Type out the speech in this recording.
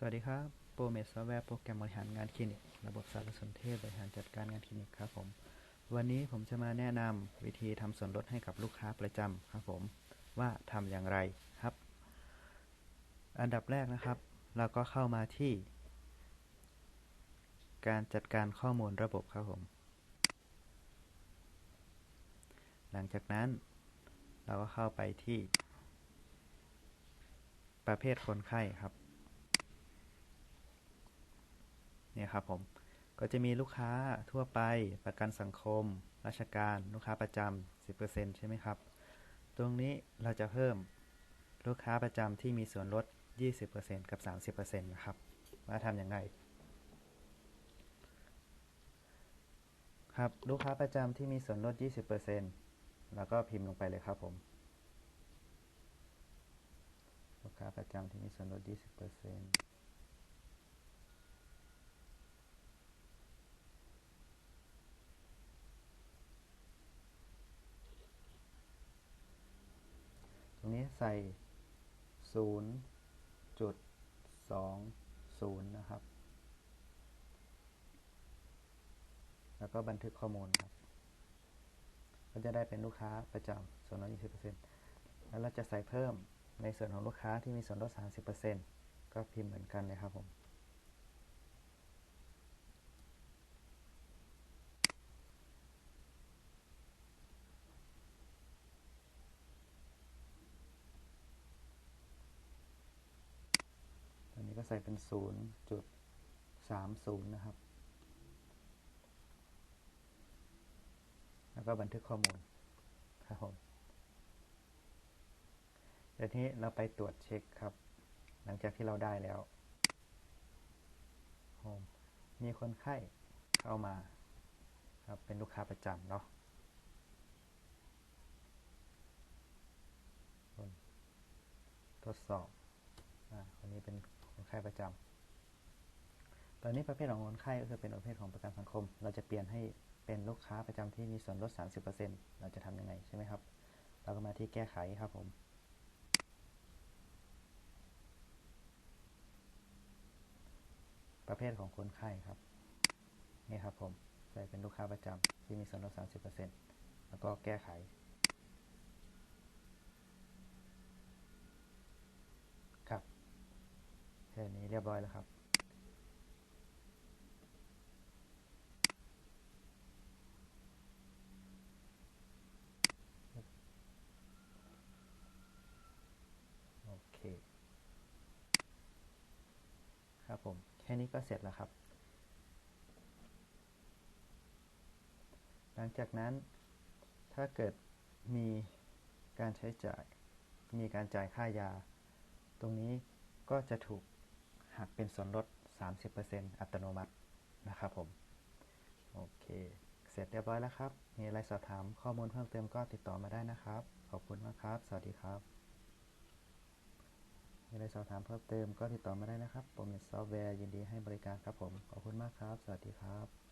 สวัสดีครับ โปรเมทซอฟต์แวร์โปรแกรมบริหารงานคลินิก ระบบสารสนเทศบริหารจัดการงานคลินิกครับผม วันนี้ผมจะมาแนะนำวิธีทำส่วนลดให้กับลูกค้าประจำครับผม ว่าทำอย่างไรครับ อันดับแรกนะครับ เราก็เข้ามาที่ การจัดการข้อมูลระบบครับผม หลังจากนั้น เราก็เข้าไปที่ ประเภทคนไข้ครับ เนี่ยครับผมก็จะมีลูกค้าทั่วไปประกันสังคม ราชการ ลูกค้าประจำ 10%ใช่ไหมครับ ตรงนี้เราจะเพิ่มลูกค้าประจำที่มีส่วนลด 20%กับ 30%นะครับ ว่าทำอย่างไรครับ ลูกค้าประจำที่มีส่วนลด 20%แล้วก็พิมพ์ลงไปเลยครับผม ลูกค้าประจำที่มีส่วนลด 20% ใส่ศูนี้ใส่0.20นะครับ แล้วก็บันทึกข้อมูลครับ ก็จะได้เป็นลูกค้าประจำส่วนลด20%แล้วเราจะใส่เพิ่มในส่วนของลูกค้าที่มีส่วนลด30%ก็พิมพ์เหมือนกันเลยครับผม ก็ใส่เป็น 0.30 นะครับ แล้วก็บันทึกข้อมูลครับผมเดี๋ยวนี้เราไปตรวจเช็คครับ หลังจากที่เราได้แล้วโฮมมีคนไข้เข้ามาครับเป็นลูกค้าประจำเนาะทดสอบ อ่าคนนี้เป็น คนไข้ประจำตอนนี้ประเภทของคนไข้ก็คือเป็นประเภทของประกันสังคม เราจะเปลี่ยนให้เป็นลูกค้าประจำที่มีส่วนลด 30%เราจะทำยังไงใช่ไหมครับ เราก็มาที่แก้ไขครับผมประเภทของคนไข้ครับนี่ครับผมใส่เป็นลูกค้าประจำที่มีส่วนลด 30%แล้วก็แก้ไข ครับ แค่นี้เรียบร้อยแล้วครับ โอเค ครับผม แค่นี้ก็เสร็จแล้วครับ หลังจากนั้นถ้าเกิดมีการใช้จ่าย มีการจ่ายค่ายา ตรงนี้ก็จะถูก หักเป็นส่วนลด 30%อัตโนมัตินะครับผม โอเค เสร็จเรียบร้อยแล้วครับ มีอะไรสอบถามข้อมูลเพิ่มเติมก็ติดต่อมาได้นะครับ ขอบคุณมากครับ สวัสดีครับ มีอะไรสอบถามเพิ่มเติมก็ติดต่อมาได้นะครับโปรเมทซอฟต์แวร์ยินดีให้บริการครับผม ขอบคุณมากครับ สวัสดีครับ